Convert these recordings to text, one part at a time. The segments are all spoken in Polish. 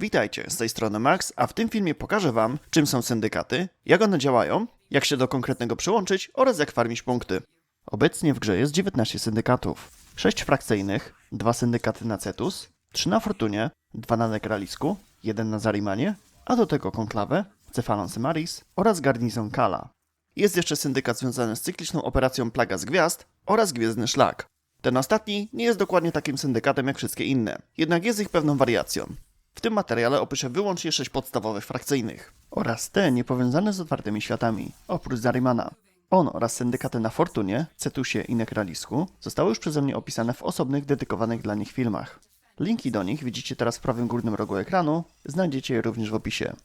Witajcie, z tej strony Max, a w tym filmie pokażę Wam, czym są syndykaty, jak one działają, jak się do konkretnego przyłączyć oraz jak farmić punkty. Obecnie w grze jest 19 syndykatów. 6 frakcyjnych, 2 syndykaty na Cetus, 3 na Fortunie, 2 na Nekralisku, 1 na Zarimanie, a do tego konklawę, Cephalon Semaris oraz garnizon Kala. Jest jeszcze syndykat związany z cykliczną operacją Plaga z Gwiazd oraz Gwiezdny Szlak. Ten ostatni nie jest dokładnie takim syndykatem jak wszystkie inne, jednak jest ich pewną wariacją. W tym materiale opiszę wyłącznie sześć podstawowych frakcyjnych oraz te niepowiązane z otwartymi światami, oprócz Zarimana. On oraz syndykaty na Fortunie, Cetusie i Nekralisku zostały już przeze mnie opisane w osobnych, dedykowanych dla nich filmach. Linki do nich widzicie teraz w prawym górnym rogu ekranu, znajdziecie je również w opisie.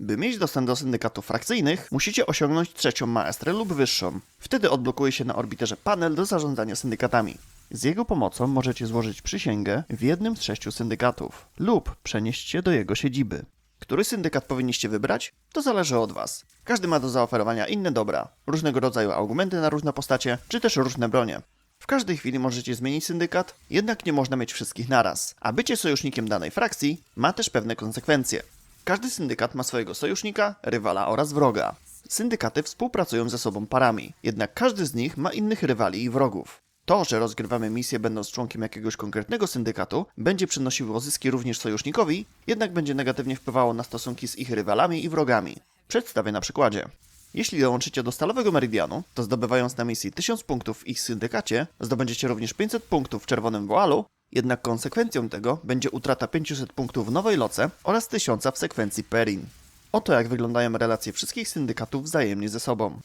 By mieć dostęp do syndykatów frakcyjnych, musicie osiągnąć trzecią maestrę lub wyższą. Wtedy odblokuje się na orbiterze panel do zarządzania syndykatami. Z jego pomocą możecie złożyć przysięgę w jednym z sześciu syndykatów lub przenieść się do jego siedziby. Który syndykat powinniście wybrać? To zależy od Was. Każdy ma do zaoferowania inne dobra, różnego rodzaju argumenty na różne postacie, czy też różne bronie. W każdej chwili możecie zmienić syndykat, jednak nie można mieć wszystkich naraz, a bycie sojusznikiem danej frakcji ma też pewne konsekwencje. Każdy syndykat ma swojego sojusznika, rywala oraz wroga. Syndykaty współpracują ze sobą parami, jednak każdy z nich ma innych rywali i wrogów. To, że rozgrywamy misję będąc członkiem jakiegoś konkretnego syndykatu, będzie przynosiło zyski również sojusznikowi, jednak będzie negatywnie wpływało na stosunki z ich rywalami i wrogami. Przedstawię na przykładzie. Jeśli dołączycie do Stalowego Meridianu, to zdobywając na misji 1000 punktów w ich syndykacie, zdobędziecie również 500 punktów w Czerwonym Woalu, jednak konsekwencją tego będzie utrata 500 punktów w Nowej Loce oraz 1000 w sekwencji Perin. Oto jak wyglądają relacje wszystkich syndykatów wzajemnie ze sobą.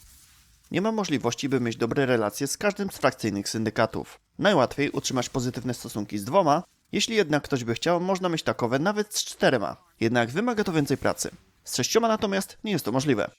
Nie ma możliwości, by mieć dobre relacje z każdym z frakcyjnych syndykatów. Najłatwiej utrzymać pozytywne stosunki z dwoma, jeśli jednak ktoś by chciał, można mieć takowe nawet z czterema. Jednak wymaga to więcej pracy. Z sześcioma natomiast nie jest to możliwe.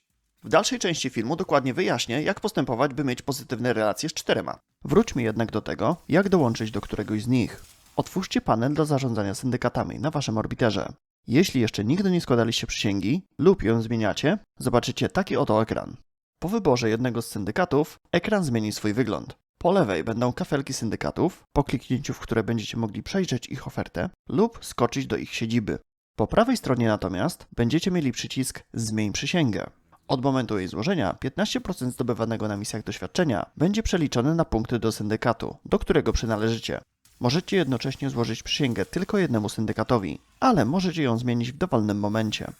W dalszej części filmu dokładnie wyjaśnię, jak postępować, by mieć pozytywne relacje z czterema. Wróćmy jednak do tego, jak dołączyć do któregoś z nich. Otwórzcie panel do zarządzania syndykatami na waszym orbiterze. Jeśli jeszcze nigdy nie składaliście przysięgi lub ją zmieniacie, zobaczycie taki oto ekran. Po wyborze jednego z syndykatów, ekran zmieni swój wygląd. Po lewej będą kafelki syndykatów, po kliknięciu w które będziecie mogli przejrzeć ich ofertę lub skoczyć do ich siedziby. Po prawej stronie natomiast będziecie mieli przycisk Zmień przysięgę. Od momentu jej złożenia 15% zdobywanego na misjach doświadczenia będzie przeliczone na punkty do syndykatu, do którego przynależycie. Możecie jednocześnie złożyć przysięgę tylko jednemu syndykatowi, ale możecie ją zmienić w dowolnym momencie.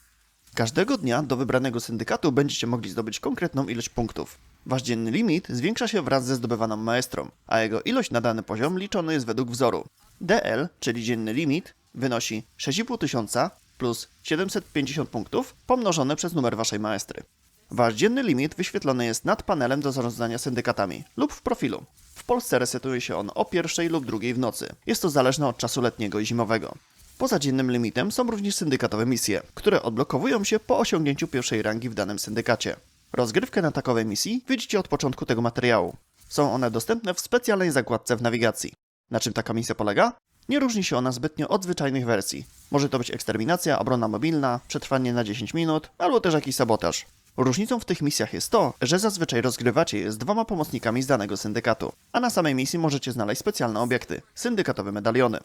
Każdego dnia do wybranego syndykatu będziecie mogli zdobyć konkretną ilość punktów. Wasz dzienny limit zwiększa się wraz ze zdobywaną maestrą, a jego ilość na dany poziom liczony jest według wzoru. DL, czyli dzienny limit, wynosi 6,5 tysiąca plus 750 punktów pomnożone przez numer waszej maestry. Wasz dzienny limit wyświetlony jest nad panelem do zarządzania syndykatami lub w profilu. W Polsce resetuje się on o pierwszej lub drugiej w nocy. Jest to zależne od czasu letniego i zimowego. Poza dziennym limitem są również syndykatowe misje, które odblokowują się po osiągnięciu pierwszej rangi w danym syndykacie. Rozgrywkę na takowej misji widzicie od początku tego materiału. Są one dostępne w specjalnej zakładce w nawigacji. Na czym taka misja polega? Nie różni się ona zbytnio od zwyczajnych wersji. Może to być eksterminacja, obrona mobilna, przetrwanie na 10 minut, albo też jakiś sabotaż. Różnicą w tych misjach jest to, że zazwyczaj rozgrywacie je z dwoma pomocnikami z danego syndykatu, a na samej misji możecie znaleźć specjalne obiekty syndykatowe medaliony.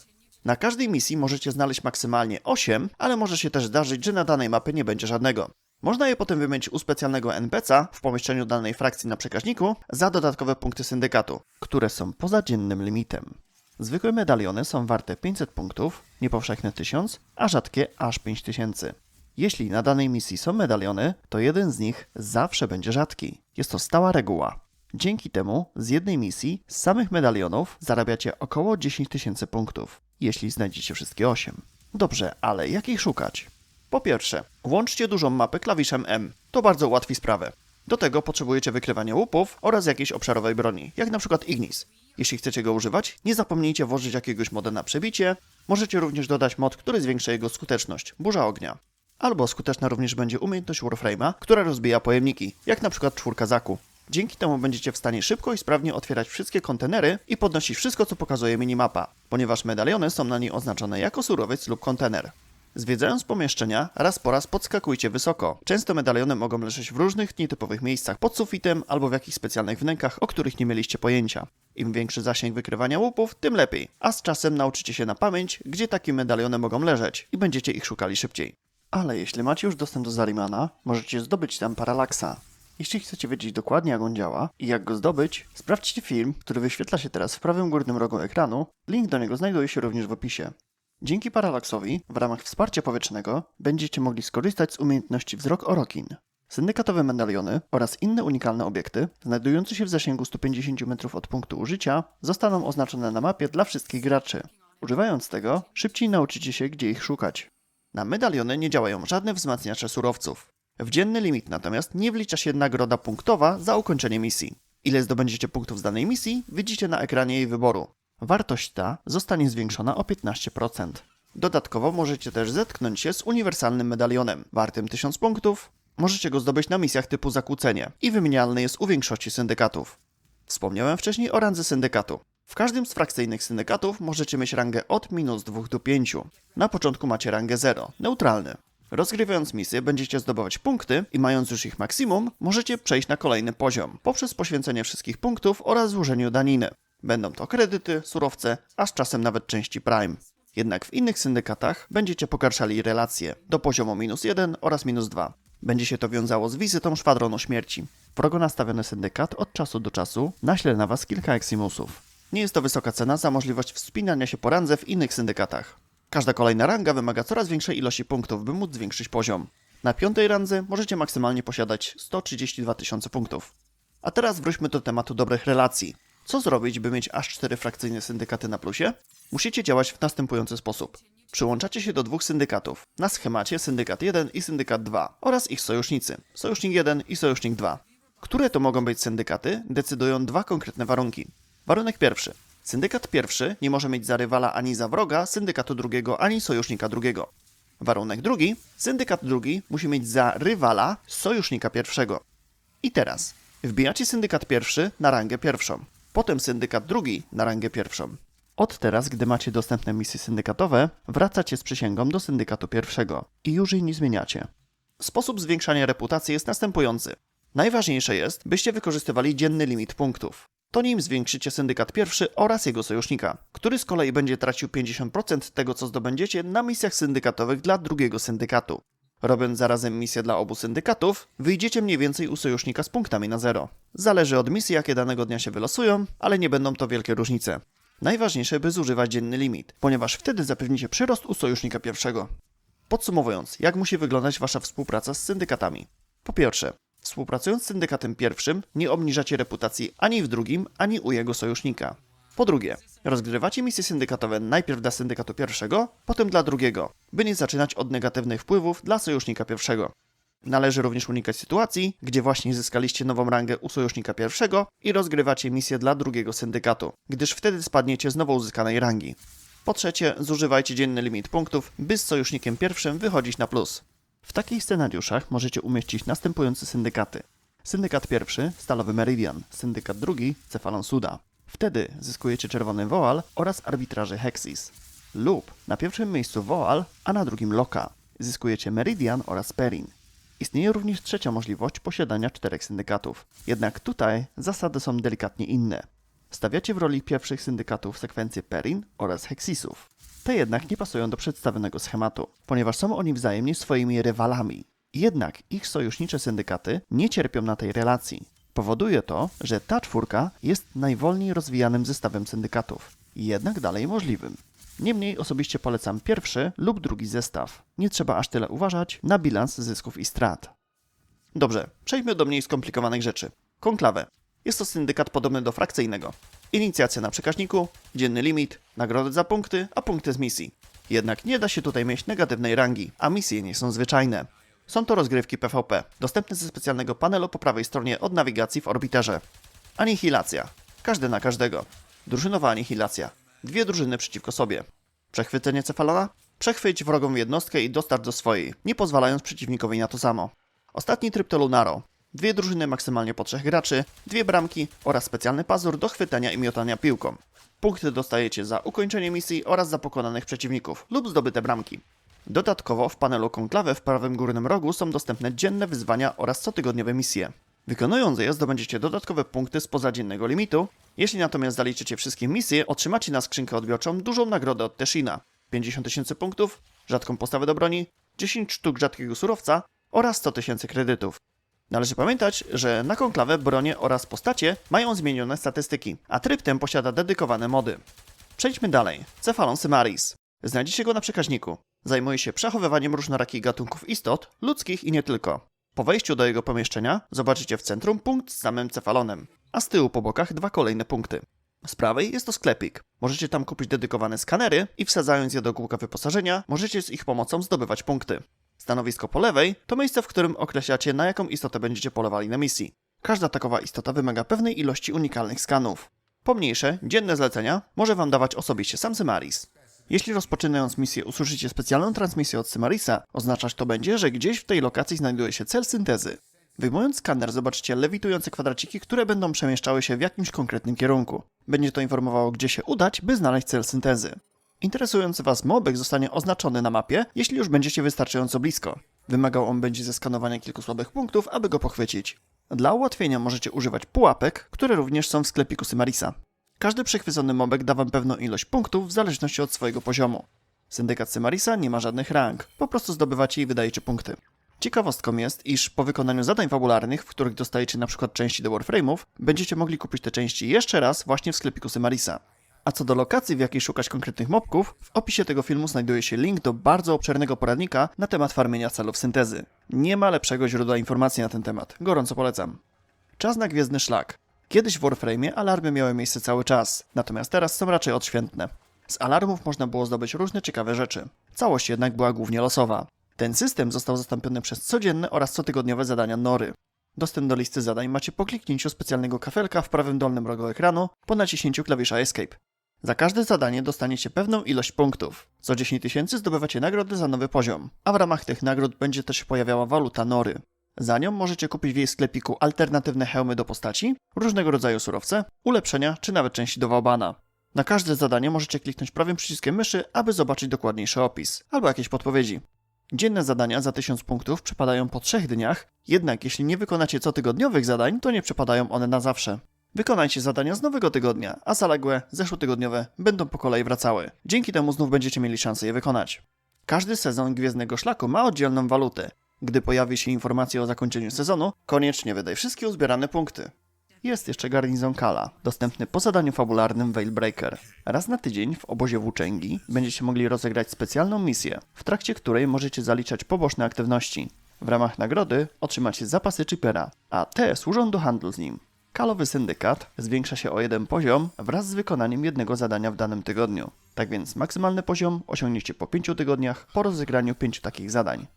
Na każdej misji możecie znaleźć maksymalnie 8, ale może się też zdarzyć, że na danej mapie nie będzie żadnego. Można je potem wymienić u specjalnego NPC'a w pomieszczeniu danej frakcji na przekaźniku za dodatkowe punkty syndykatu, które są poza dziennym limitem. Zwykłe medaliony są warte 500 punktów, niepowszechne 1000, a rzadkie aż 5000. Jeśli na danej misji są medaliony, to jeden z nich zawsze będzie rzadki. Jest to stała reguła. Dzięki temu z jednej misji z samych medalionów zarabiacie około 10 tysięcy punktów, jeśli znajdziecie wszystkie 8. Dobrze, ale jak ich szukać? Po pierwsze, włączcie dużą mapę klawiszem M. To bardzo ułatwi sprawę. Do tego potrzebujecie wykrywania łupów oraz jakiejś obszarowej broni, jak na przykład Ignis. Jeśli chcecie go używać, nie zapomnijcie włożyć jakiegoś moda na przebicie. Możecie również dodać mod, który zwiększa jego skuteczność, burza ognia. Albo skuteczna również będzie umiejętność Warframe'a, która rozbija pojemniki, jak na przykład czwórka zaku. Dzięki temu będziecie w stanie szybko i sprawnie otwierać wszystkie kontenery i podnosić wszystko, co pokazuje minimapa, ponieważ medaliony są na niej oznaczone jako surowiec lub kontener. Zwiedzając pomieszczenia, raz po raz podskakujcie wysoko. Często medaliony mogą leżeć w różnych, nietypowych miejscach, pod sufitem albo w jakichś specjalnych wnękach, o których nie mieliście pojęcia. Im większy zasięg wykrywania łupów, tym lepiej, a z czasem nauczycie się na pamięć, gdzie takie medaliony mogą leżeć i będziecie ich szukali szybciej. Ale jeśli macie już dostęp do Zarimana, możecie zdobyć tam Paralaksa. Jeśli chcecie wiedzieć dokładnie jak on działa i jak go zdobyć, sprawdźcie film, który wyświetla się teraz w prawym górnym rogu ekranu. Link do niego znajduje się również w opisie. Dzięki Paralaksowi, w ramach wsparcia powietrznego, będziecie mogli skorzystać z umiejętności Wzrok Orokin. Syndykatowe medaliony oraz inne unikalne obiekty, znajdujące się w zasięgu 150 metrów od punktu użycia, zostaną oznaczone na mapie dla wszystkich graczy. Używając tego, szybciej nauczycie się, gdzie ich szukać. Na medaliony nie działają żadne wzmacniacze surowców. W dzienny limit natomiast nie wlicza się nagroda punktowa za ukończenie misji. Ile zdobędziecie punktów z danej misji, widzicie na ekranie jej wyboru. Wartość ta zostanie zwiększona o 15%. Dodatkowo możecie też zetknąć się z uniwersalnym medalionem, wartym 1000 punktów. Możecie go zdobyć na misjach typu zakłócenie i wymienialny jest u większości syndykatów. Wspomniałem wcześniej o randze syndykatu. W każdym z frakcyjnych syndykatów możecie mieć rangę od minus 2 do 5. Na początku macie rangę 0, neutralny. Rozgrywając misje będziecie zdobywać punkty i mając już ich maksimum, możecie przejść na kolejny poziom poprzez poświęcenie wszystkich punktów oraz złożeniu daniny. Będą to kredyty, surowce, a z czasem nawet części Prime. Jednak w innych syndykatach będziecie pogarszali relacje do poziomu minus 1 oraz minus 2. Będzie się to wiązało z wizytą szwadronu śmierci. Wrogo nastawiony syndykat od czasu do czasu naśle na was kilka eximusów. Nie jest to wysoka cena za możliwość wspinania się po randze w innych syndykatach. Każda kolejna ranga wymaga coraz większej ilości punktów, by móc zwiększyć poziom. Na piątej randze możecie maksymalnie posiadać 132 tysiące punktów. A teraz wróćmy do tematu dobrych relacji. Co zrobić, by mieć aż cztery frakcyjne syndykaty na plusie? Musicie działać w następujący sposób. Przyłączacie się do dwóch syndykatów. Na schemacie syndykat 1 i syndykat 2 oraz ich sojusznicy. Sojusznik 1 i sojusznik 2. Które to mogą być syndykaty, decydują dwa konkretne warunki. Warunek pierwszy. Syndykat pierwszy nie może mieć za rywala ani za wroga syndykatu drugiego, ani sojusznika drugiego. Warunek drugi. Syndykat drugi musi mieć za rywala sojusznika pierwszego. I teraz wbijacie syndykat pierwszy na rangę pierwszą, potem syndykat drugi na rangę pierwszą. Od teraz, gdy macie dostępne misje syndykatowe, wracacie z przysięgą do syndykatu pierwszego i już jej nie zmieniacie. Sposób zwiększania reputacji jest następujący. Najważniejsze jest, byście wykorzystywali dzienny limit punktów. To nim zwiększycie syndykat pierwszy oraz jego sojusznika, który z kolei będzie tracił 50% tego, co zdobędziecie na misjach syndykatowych dla drugiego syndykatu. Robiąc zarazem misję dla obu syndykatów, wyjdziecie mniej więcej u sojusznika z punktami na zero. Zależy od misji, jakie danego dnia się wylosują, ale nie będą to wielkie różnice. Najważniejsze, by zużywać dzienny limit, ponieważ wtedy zapewnicie przyrost u sojusznika pierwszego. Podsumowując, jak musi wyglądać Wasza współpraca z syndykatami? Po pierwsze, współpracując z syndykatem pierwszym, nie obniżacie reputacji ani w drugim, ani u jego sojusznika. Po drugie, rozgrywacie misje syndykatowe najpierw dla syndykatu pierwszego, potem dla drugiego, by nie zaczynać od negatywnych wpływów dla sojusznika pierwszego. Należy również unikać sytuacji, gdzie właśnie zyskaliście nową rangę u sojusznika pierwszego i rozgrywacie misję dla drugiego syndykatu, gdyż wtedy spadniecie z nowo uzyskanej rangi. Po trzecie, zużywajcie dzienny limit punktów, by z sojusznikiem pierwszym wychodzić na plus. W takich scenariuszach możecie umieścić następujące syndykaty. Syndykat pierwszy, Stalowy Meridian, syndykat drugi, Cefalon Suda. Wtedy zyskujecie czerwony woal oraz arbitraże Hexis. Lub na pierwszym miejscu woal, a na drugim loka. Zyskujecie Meridian oraz Perin. Istnieje również trzecia możliwość posiadania czterech syndykatów. Jednak tutaj zasady są delikatnie inne. Stawiacie w roli pierwszych syndykatów sekwencję Perin oraz Hexisów. Te jednak nie pasują do przedstawionego schematu, ponieważ są oni wzajemnie swoimi rywalami. Jednak ich sojusznicze syndykaty nie cierpią na tej relacji. Powoduje to, że ta czwórka jest najwolniej rozwijanym zestawem syndykatów, jednak dalej możliwym. Niemniej osobiście polecam pierwszy lub drugi zestaw. Nie trzeba aż tyle uważać na bilans zysków i strat. Dobrze, przejdźmy do mniej skomplikowanych rzeczy. Konklawę. Jest to syndykat podobny do frakcyjnego. Inicjacja na przekaźniku, dzienny limit, nagrody za punkty, a punkty z misji. Jednak nie da się tutaj mieć negatywnej rangi, a misje nie są zwyczajne. Są to rozgrywki PvP, dostępne ze specjalnego panelu po prawej stronie od nawigacji w orbiterze. Anihilacja. Każdy na każdego. Drużynowa anihilacja. Dwie drużyny przeciwko sobie. Przechwycenie cefalona? Przechwyć wrogą jednostkę i dostarcz do swojej, nie pozwalając przeciwnikowi na to samo. Ostatni tryb to Lunaro. Dwie drużyny maksymalnie po trzech graczy, dwie bramki oraz specjalny pazur do chwytania i miotania piłką. Punkty dostajecie za ukończenie misji oraz za pokonanych przeciwników lub zdobyte bramki. Dodatkowo w panelu konklawę w prawym górnym rogu są dostępne dzienne wyzwania oraz cotygodniowe misje. Wykonując je zdobędziecie dodatkowe punkty spoza dziennego limitu. Jeśli natomiast zaliczycie wszystkie misje, otrzymacie na skrzynkę odbiorczą dużą nagrodę od Teshina. 50 tysięcy punktów, rzadką postawę do broni, 10 sztuk rzadkiego surowca oraz 100 tysięcy kredytów. Należy pamiętać, że na konklawę bronie oraz postacie mają zmienione statystyki, a tryb ten posiada dedykowane mody. Przejdźmy dalej. Cephalon Symaris. Znajdziecie go na przekaźniku. Zajmuje się przechowywaniem różnorakich gatunków istot, ludzkich i nie tylko. Po wejściu do jego pomieszczenia zobaczycie w centrum punkt z samym cefalonem, a z tyłu po bokach dwa kolejne punkty. Z prawej jest to sklepik. Możecie tam kupić dedykowane skanery i wsadzając je do kółka wyposażenia, możecie z ich pomocą zdobywać punkty. Stanowisko po lewej to miejsce, w którym określacie na jaką istotę będziecie polowali na misji. Każda takowa istota wymaga pewnej ilości unikalnych skanów. Pomniejsze, dzienne zlecenia może wam dawać osobiście sam Symaris. Jeśli rozpoczynając misję usłyszycie specjalną transmisję od Symarisa, oznaczać to będzie, że gdzieś w tej lokacji znajduje się cel syntezy. Wyjmując skaner zobaczycie lewitujące kwadraciki, które będą przemieszczały się w jakimś konkretnym kierunku. Będzie to informowało, gdzie się udać, by znaleźć cel syntezy. Interesujący Was mobek zostanie oznaczony na mapie, jeśli już będziecie wystarczająco blisko. Wymagał on będzie zeskanowania kilku słabych punktów, aby go pochwycić. Dla ułatwienia możecie używać pułapek, które również są w sklepiku Symarisa. Każdy przechwycony mobek da Wam pewną ilość punktów w zależności od swojego poziomu. Syndykat Symarisa nie ma żadnych rank, po prostu zdobywacie i wydajecie punkty. Ciekawostką jest, iż po wykonaniu zadań fabularnych, w których dostajecie np. części do Warframe'ów, będziecie mogli kupić te części jeszcze raz właśnie w sklepiku Symarisa. A co do lokacji, w jakiej szukać konkretnych mobków, w opisie tego filmu znajduje się link do bardzo obszernego poradnika na temat farmienia celów syntezy. Nie ma lepszego źródła informacji na ten temat. Gorąco polecam. Czas na Gwiezdny Szlak. Kiedyś w Warframe'ie alarmy miały miejsce cały czas, natomiast teraz są raczej odświętne. Z alarmów można było zdobyć różne ciekawe rzeczy. Całość jednak była głównie losowa. Ten system został zastąpiony przez codzienne oraz cotygodniowe zadania Nory. Dostęp do listy zadań macie po kliknięciu specjalnego kafelka w prawym dolnym rogu ekranu po naciśnięciu klawisza Escape. Za każde zadanie dostaniecie pewną ilość punktów. Co 10 tysięcy zdobywacie nagrody za nowy poziom, a w ramach tych nagród będzie też pojawiała waluta Nory. Za nią możecie kupić w jej sklepiku alternatywne hełmy do postaci, różnego rodzaju surowce, ulepszenia czy nawet części do Wałbana. Na każde zadanie możecie kliknąć prawym przyciskiem myszy, aby zobaczyć dokładniejszy opis albo jakieś podpowiedzi. Dzienne zadania za 1000 punktów przypadają po 3 dniach, jednak jeśli nie wykonacie cotygodniowych zadań, to nie przypadają one na zawsze. Wykonajcie zadania z nowego tygodnia, a zaległe, zeszłotygodniowe będą po kolei wracały. Dzięki temu znów będziecie mieli szansę je wykonać. Każdy sezon Gwiezdnego Szlaku ma oddzielną walutę. Gdy pojawi się informacja o zakończeniu sezonu, koniecznie wydaj wszystkie uzbierane punkty. Jest jeszcze garnizon Kala, dostępny po zadaniu fabularnym Veilbreaker. Raz na tydzień w obozie włóczęgi będziecie mogli rozegrać specjalną misję, w trakcie której możecie zaliczać poboczne aktywności. W ramach nagrody otrzymacie zapasy chipera, a te służą do handlu z nim. Kalowy syndykat zwiększa się o jeden poziom wraz z wykonaniem jednego zadania w danym tygodniu. Tak więc maksymalny poziom osiągniecie po 5 tygodniach po rozegraniu 5 takich zadań.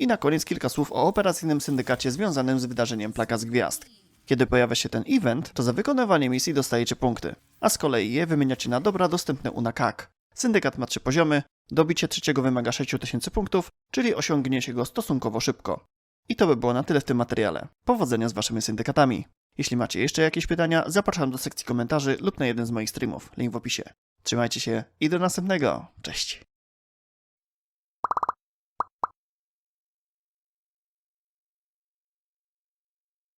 I na koniec kilka słów o operacyjnym syndykacie związanym z wydarzeniem Plaka z Gwiazd. Kiedy pojawia się ten event, to za wykonywanie misji dostajecie punkty, a z kolei je wymieniacie na dobra dostępne u NAKAK. Syndykat ma trzy poziomy, dobicie trzeciego wymaga 6000 punktów, czyli osiągniecie go stosunkowo szybko. I to by było na tyle w tym materiale. Powodzenia z waszymi syndykatami. Jeśli macie jeszcze jakieś pytania, zapraszam do sekcji komentarzy lub na jeden z moich streamów, link w opisie. Trzymajcie się i do następnego. Cześć!